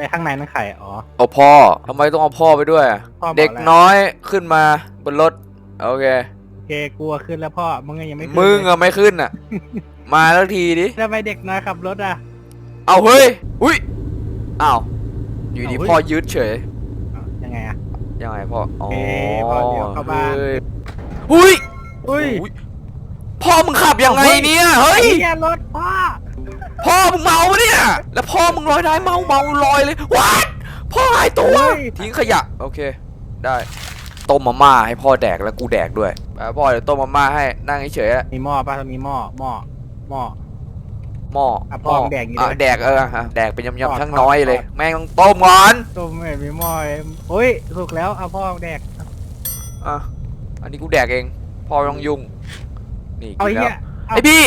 แต่ข้างในนั่นไข่อ๋อ เอาพ่อทำไมต้องเอาพ่อไปด้วยอะพ่อบอกเด็กแล้วน้อยขึ้นมาบนรถโอเค โอเคกลัวขึ้นแล้วพ่อมึงยังไม่ขึ้นมึงเลยอะไม่ขึ้นอะมาแล้วทีดิ ทำไมเด็กน้อยขับรถอะ เอาเฮ้ย อุ้ยอ้าว อยู่ดีเอาเฮ้ย พ่อยืดเฉย อ้าวยังไงอะ ยังไงพ่อ อ๋อเอ๊ะพ่อเดี๋ยวเข้าบ้าน ฮ้ยอุ้ยอุ้ยอุ๊ยพ่อมึงขับยังไงเนี่ย เฮ้ยไอ้เนี่ยรถพ่อ พ่อมึงเมาปะเนี่ย แล้วพ่อมึงลอยได้เมาเมาลอยเลยว้าพ่อหายตัวทิ้งขยะโอเค ได้ต้มมาม่าให้พ่อแดกแล้วกูแดกด้วยอะพ่อเดี๋ยวต้มมาม่าให้นั่งเฉยๆอะมีหม้อป่ะมีหม้อหม้อหม้อ หม้ออะพ่อมึงแดกอย่างงี้อะเลยแดกเออฮะแดกเป็นทอดยำๆช่างทอดน้อยเลยทอดแม่งต้องต้มก่อนต้มไม่เห็นมีหม้อเลยโอ้ยสุกแล้วเอาพ่อแดก อะอันนี้กูแดกเองพ่อไม่ต้องยุ่งนี่เอากินไอ้แล้เนี่วยเอาไอพี่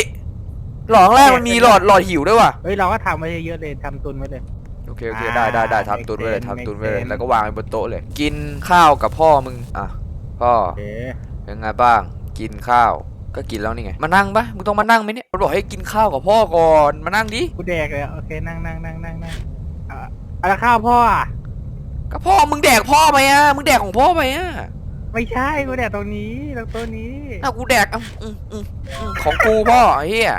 หลอดข้างแรกแดกมันมีไปหลอดหลอดหิวด้วยว่ะเฮ้ยเราก็ทำไว้เยอะๆเลยทำตุนไว้เลย โอเคโอเคอ่าได้ได้ได้ make ทำตุนไว้เลย sense ทำตุน make ไว้เลย sense แล้วก็วางไว้บนโต๊ะเลย กินข้าวกับพ่อมึงอะพ่อโอเคเป็นไงบ้าง กินข้าวก็กินแล้วนี่ไงมานั่งปะมึงต้องมานั่งไหมเนี่ยมันบอกให้กินข้าวกับพ่อก่อนมานั่งดิกูแดกเลยโอเคนั่งนั่งนั่งนั่งนั่งอะเอาละข้าวพ่ออะก็พ่อมึงแดกพ่อไปอะมึงแดกของพ่อไปอะ ไม่ใช่กูแดกตรงนี้ตรงตัวนี้น่ากูแดกอะอืมอืมอืมของกูพ่อไอ้เฮีย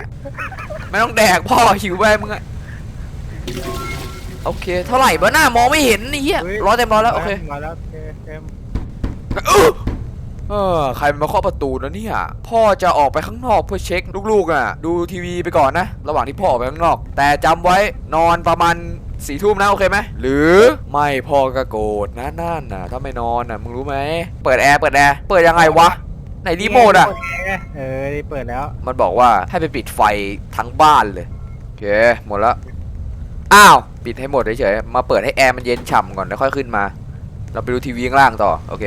ไม่ต้องแดกพ่อหิวไปมึงอะโอเค เท่าไหร่บ้าหน้ามองไม่เห็นไอ้เหี้ยฮ้ยร้อยเต็มร้อยแล้วโอเคร้อยแล้วโอเคเต็มเออเออใครมาเคาะประตูนะเนี่ยพ่อจะออกไปข้างนอกเพื่อเช็คลูกๆอะ ดูทีวีไปก่อนนะ ระหว่างที่พ่อออกไปข้างนอก แต่จำไว้นอนประมาณ สี่ทุ่มนะโอเคไหมหรือไม่พ่อก็โกรธนะนั่นน่ะถ้าไม่นอนน่ะมึงรู้ไหมเปิดแอร์เปิดแอร์เปิดยังไงวะไหนรีโมทอะเออเปิดแล้ว มันบอกว่าให้ไปปิดไฟทั้งบ้านเลยโอเคหมดแล้วอ้าวปิดให้หมดเฉยๆมาเปิดให้แอร์มันเย็นฉ่ำก่อนแล้วค่อยขึ้นมา เราไปดูทีวีข้างล่างต่อโอเค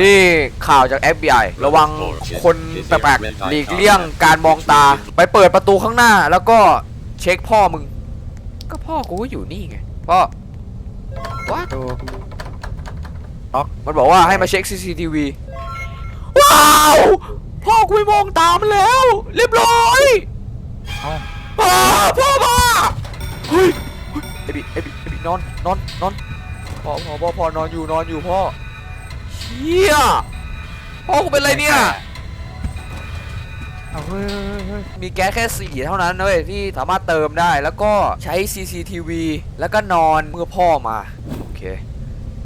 นี่ข่าวจาก FBI ระวังคนแปลกๆหลีกเลี่ยงการมองตา ไปเปิดประตูข้างหน้า แล้วก็เช็คพ่อมึง ก็พ่อกูก็อยู่นี่ไง พ่อวะดูมันบอกว่าให้มาเช็ค CCTV ว้าว พ่อกูไม่มองตามนแล้ว เรียบร้อยเอ้า พ่อพ่อมาเฮ้ยเฮ้ยไอบิไอบิไอบินอนนอนนอนพ่อพ่อพ่อพ่อนอนอยู่นอนอยู่พ่อเชี่ยพ่อกูเป็นไรเนี่ย เอาเฮ้ยเฮ้ยเฮ้ยมีแก๊สแค่สี่เท่านั้นเลยที่สามารถเติมได้แล้วก็ใช้ CCTV แล้วก็นอนเมื่อพ่อมา โอเค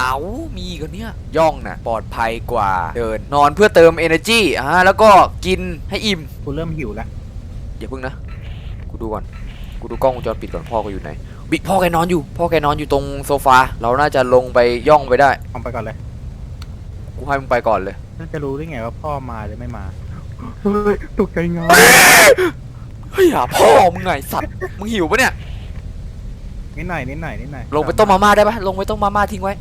เอามีอีกันเนี่ย ย่องนะปลอดภัยกว่าเดิน นอนเพื่อเติม energy อ่าแล้วก็กินให้อิ่ม กูเริ่มหิวแล้วอย่าพึ่งนะ กูดูก่อน กูดูกล้องวงจรปิดก่อนพ่อกูอยู่ไหน บิ๊กพ่อแกนอนอยู่ พ่อแกนอนอยู่ตรงโซฟา เราน่าจะลงไปย่องไปได้ เอาไปก่อนเลย กูให้มึงไปก่อนเลยแล้วจะรู้ได้ไงว่าพ่อมาหรือไม่มา เฮ้ยตกใจเงาเฮ้ยอะพ่อมึงไงสัตว์มึงหิวปะเนี่ย นิดหน่อยนิดหน่อยนิดหน่อยลงไปต้มมาม่าได้ปะลงไปต้มมาม่าทิ้งไว้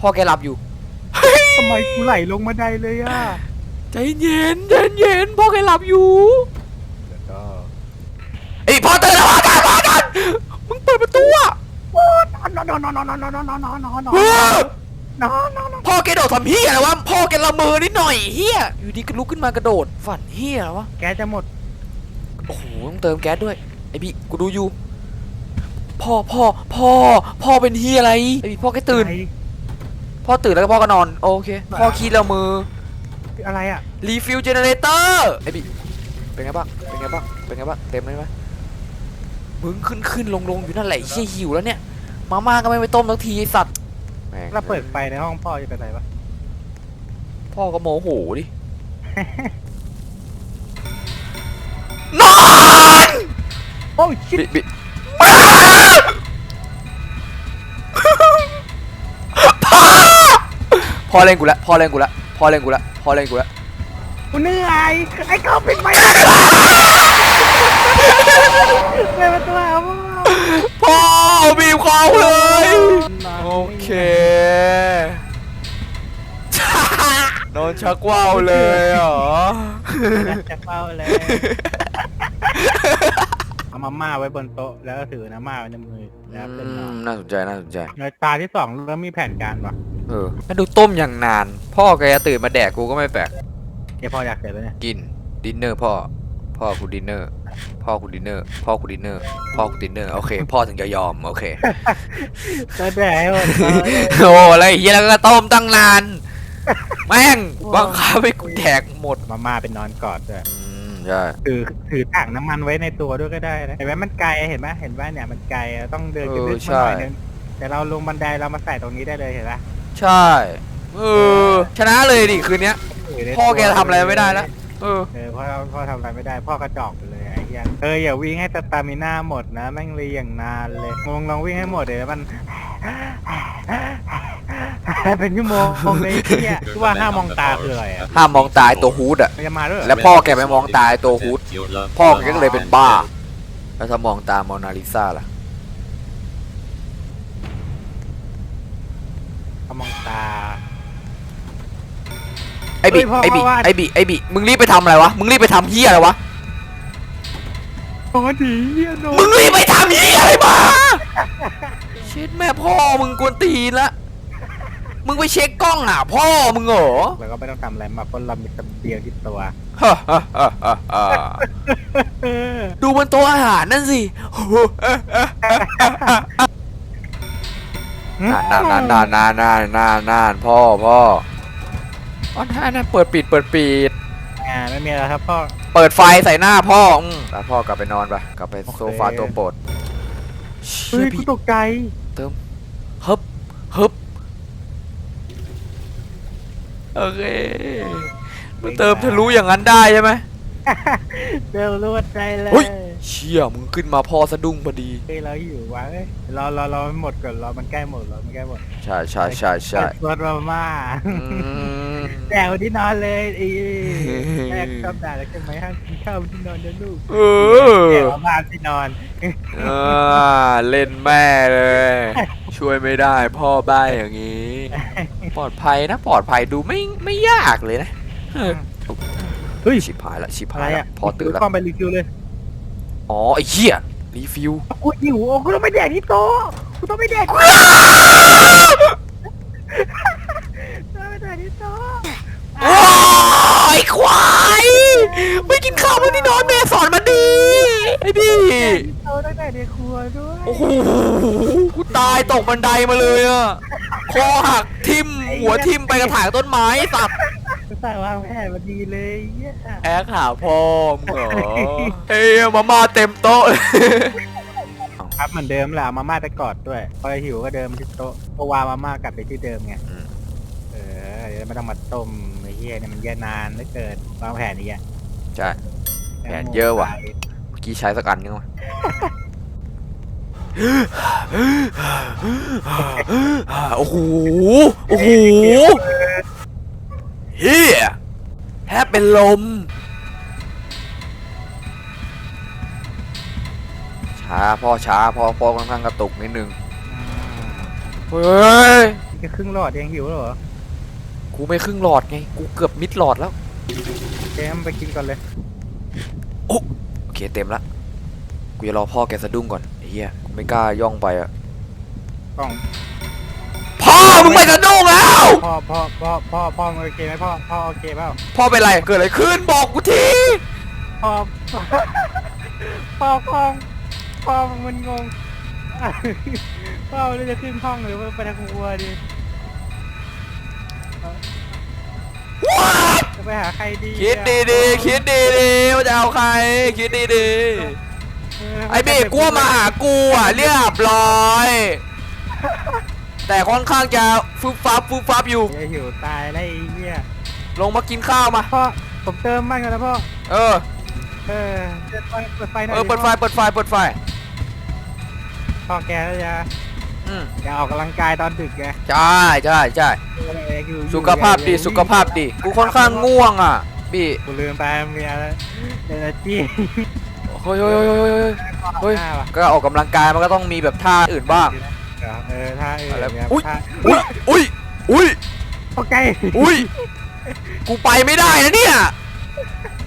พ่อแกหลับอยู่ทำไมกูไหลลงมาได้เลยอะใจเย็นใจเย็นพ่อแกหลับอยู่แล้วก็ไอ้ยพ่อตื่นแล้วพ่อตื่นพ่อตื่นมึงเปิดประตูอะนอนนอนนอนนอนนอนนอนนอนนอน นอนนอนเฮ้ยนอนนอนพ่อแกโดดทำเฮียอะไรวะพ่อแกละเมอนิดหน่อยเฮียอยู่ดีก็ลุกขึ้นมากระโดด ฝันเฮียอะไรวะแกจะหมด โอ้โหต้องเติมแก๊สด้วยไอพี่กูดูอยู่ พ่อพ่อพ่อพ่อเป็นเฮียอะไรไอพี่พ่อแกตื่น อะไรพ่อตื่นแล้วก็พ่อก็นอน โอเค พ่อขี้ละมืออะไรอะ รีฟิลเจเนเรเตอร์ไอพี่เป็นไงบ้าง เป็นไงบ้าง เป็นไงบ้าง เต็มเลยไหมมึงขึ้นขึ้นลงลงอยู่นั่นแหละไอ้เชี่ยหิวแล้วเนี่ย มาม่าก็ไม่ไปต้มสักทีไอ้สัตว์ แม่งเราเปิดไฟในห้องพ่อจะเป็นไรปะพ่อก็โมโหดิ นอนโอ้ยชิบิบบิพ่อพ่อเล่นกูละพ่อเล่นกูละพ่อเล่นกูละพ่อเล่นกูละกูเหนื่อยไอ้เขาปิดไฟเลยมาตัวเอาพ่อ บีบคอเลย โอเคนอนชักว่าวเลยเหรอ จะเฝ้าเลยเอามาม่าไว้บนโต๊ะแล้วก็ถือน้ำม่าไว้ในมือแล้วเป็นนอนน่าสนใจน่าสนใจในตาที่สองเริ่มมีแผนการว่ะเออแล้วดูต้มอย่างนาน พ่อแกจะตื่นมาแดกกูก็ไม่แปลกเดี๋ยวพ่ออยากเสร็จแล้วเนี่ย กินดินเนอร์พ่อ พ่อกูดินเนอร์ พ่อกูดินเนอร์ พ่อกูดินเนอร์ พ่อกูดินเนอร์ โอเค พ่อถึงจะยอม โอเคจะแดกหมดโอ้อะไรเฮียแล้วก็ต้มตั้งนาน แม่งบังคับให้กูแดกหมด มาม่าเป็นนอนกอดด้วยอืมใช่ ถือถือถังน้ำมันไว้ในตัวด้วยก็ได้นะเห็นไหมมันไกลเห็นไหมเห็นว่าเนี่ยมันไกลอะต้องเดินขึ้นเออลึกใช่มาหน่อยนึงแต่เราลงบันไดเรามาใส่ตรงนี้ได้เลยเห็นปะใช่ เออ ชนะเลยดิคืนเนี้ยยู่ในพ่อแกทำอะไรไม่ได้แล้ว เออ เออพ่อพ่อทำอะไรไม่ได้พ่อกระจอกไปเลยไอ้เหี้ยเอออย่าวิ่งให้สตามิน่าหมดนะแม่งเลยอย่างนานเลยงงลองวิ่งให้หมดเดี๋ยวมัน เป็นชั่วโมงเลยไอ้เหี้ยที่ว่าห้ามมองตาคืออะไรอะห้ามมองตายตัวฮูดอะมันจะมาด้วยเหรอ แล้วพ่อแกไปมองตายตัวฮูด พ่อแกก็เลยเป็นบ้า แล้วถ้ามองตามโมนาลิซาล่ะ เขามองตา ไอบิเฮ้ยพ่อไอบิพ่อว่าไอบิไอบิมึงรีบไปทำอะไรวะมึงรีบไปทำเฮียอะไรวะโอ้ดีเหี้ยโนมึงรีบไปทำเฮียอะไรมาเช็ดแม่พ่อมึงกวนตีนละมึงไปเช็คกล้องหาพ่อมึงเหรอแล้วก็ไม่ต้องทำอะไรมาเพราะเรามีเสบียงที่ตัวฮ่าฮ่าฮ่าฮ่าฮ่าเออดูบนโต๊ะอาหารนั่นสินานนานนานนานนานนานนานพ่อพ่อ อ๋อนั่นนั่นเปิดปิดเปิดปิด อ่าไม่มีอะไรครับพ่อ เปิดไฟใส่หน้าพ่ออืมแล้วพ่อกลับไปนอนไปกลับไปโอเค โซฟาตัวโปรดเฮ้ยกูพี่ตกใจฮึบฮึบโอเคมันเติมทะลุอย่างนั้นได้ใช่ไหม เร็วรวดใจเลยเฮ้ย เชี่ยมึงขึ้นมาพ่อสะดุ้งพอดี เฮ้ยเราหิววะเอ้ยรอรอรอมันหมดก่อนรอมันใกล้หมดรอมันใกล้หมดใช่ใช่ใช่ใช่รวดมาม่าอืม แดกวันที่นอนเลยไอ้แม่ชอบด่าแล้วใช่ไหมห้ามกินข้าวบนที่นอนเดี๋ยวลูกเอแดอกมาม่าที่นอนอ่าเล่นแม่เลย ช่วยไม่ได้พ่อบ้าอย่างนี้ ปลอดภัยนะปลอดภัยดูไม่ไม่ยากเลยนะเออเฮ้ยชิบหายละชิบอะหาไรยละอะพอตื่นละกล้องไปรีวิวเลยอ๋อไอ้เหี้ยรีฟิวกูหิวโอ้กูต้องไปแดกที่โต๊ะกูต้องไปแดกกูต้องไปแดกที่โต๊ะ โอ้ยควายไมที่นอนแม่สอนมาดีไอ้พี่โต๊ะตั้งแต่ในครัวด้วยโอ้โหกูตายตกบันไดมาเลยอะคอหักทิ่มหัวทิ่มไปกระถางต้นไม้สับกูใส่วางแผนมาดีเลยแอกหาพ่อมึงเหรอเฮ้ยมาม่าเต็มโต๊ะครับเหมือนเดิมแหละเอามาม่าไปกอดด้วยพอหิวก็เดิมที่โต๊ะก็วามาม่ากลับไปที่เดิมไงเออเดี๋ยวไม่ต้องมาต้มไอ้เหี้ยเนี่ยมันเยอะนานเหลือเกินวางแผนนี้อ่ใช่ แผนเยอะว่ะ เมื่อกี้ใช้สักอันนึงวะโอ้โห โอ้โหเฮียแทบเป็นลม ช้าพ่อช้าพ่อพ่อค่อนข้างกระตุกนิดนึง เฮ้ยนี่ก็ครึ่งหลอดยังหิวเหรอ กูไม่ครึ่งหลอดไง กูเกือบมิดหลอดแล้วเจมไปกินก่อนเลยโอ เคเต็มละ กูจะรอพ่อแกสะดุ้งก่อนไอ้เหี้ยกูไม่กล้าย่องไปอะกล้อง พ่อมึงไม่สะดุ้งแล้ว พ่อพ่อพ่อพ่อพ่อมึงโอเคไหมพ่อพ่อโอเคเปล่าพ่อเป็นไรเกิดอะไรขึ้นบอกกูที พ่อพ่อพ่อพ่อมันงงพ่อเราจะขึ้นห้องหรือว่าไปทางครัวดี จะไปหาใครดีคิดดีดีๆคิดดีดีๆว่าจะเอาใคร คิดดีดีๆไอ้เบกกลัวมาหากูอะเรียบร้อย แต่ค่อนข้างจะฟึบฟับฟึบฟับอยู่ จะหิวตายแล้วไอ้เหี้ยลงมากินข้าวมา พ่อผมเติมมันก่อนนะพ่อเออ เออเปิดไฟเปิดไฟหน่เออยอเปิดไฟเปิดไฟเปิดไฟ พ่อแกแล้วจะ อืมอย่าออกกำลังกายตอนดึกไงใช่ใช่ใช่อยู่สุขภาพดีสุขภาพดีกูค่อนข้างง่วงอะพี่กูลืมไปเมียแล้วเอเนอร์จีเฮ้ยเฮ้ยเฮ้ยเฮ้ยเฮ้ยเฮ้ยหน้าว่ะก็ออกกำลังกายมันก็ต้องมีแบบท่าอื่นบ้างเออท่าเอออะไรเนี่ยอุ๊ยท่าอุ้ยอุ้ยอุ้ยโอเคอุ้ยกูไปไม่ได้นะเนี่ย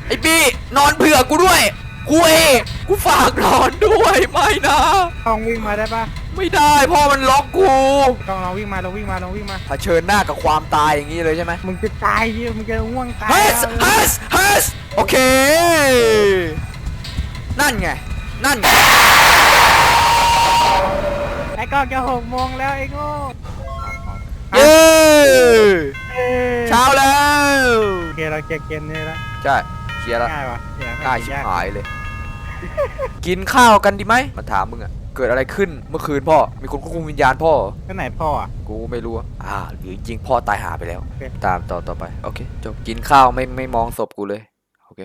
ไอ้ปี้นอนเผื่อกูด้วยกูเองกูฝากนอนด้วยไม่นะลองวิ่งมาได้ปะ ไม่ได้พ่อมันล็อกกูต้องลองวิ่งมาลองวิ่งมาลองวิ่งมา เผชิญหน้ากับความตายอย่างนี้เลยใช่ไหมมึงจะตายเยอะมึงจะง่วงตายเฮ้ยแล้วเฮ้ยเฮ้ยโอเค นั่นไง นั่นไงไอ้กล้องจะหกโมงแล้วไอ้โง่เย้เอ้ยเช้าแล้วโอเคเราเคลียร์เกมนี้แล้วใช่เคลียร์แล้วง่ายวะเดี๋ยวง่ายชิบหายเลย กินข้าวกันดีไหมมาถามมึงอะ เกิดอะไรขึ้นเมื่อคืนพ่อ มีคนควบคุมวิญญาณพ่อ ก็ไหนพ่ออะ กูไม่รู้อะอ่าหรือจริงพ่อตายหาไปแล้ว โอเค ตามต่อต่อไป โอเค จบ กินข้าวไม่ไม่มองศพกูเลย โอเค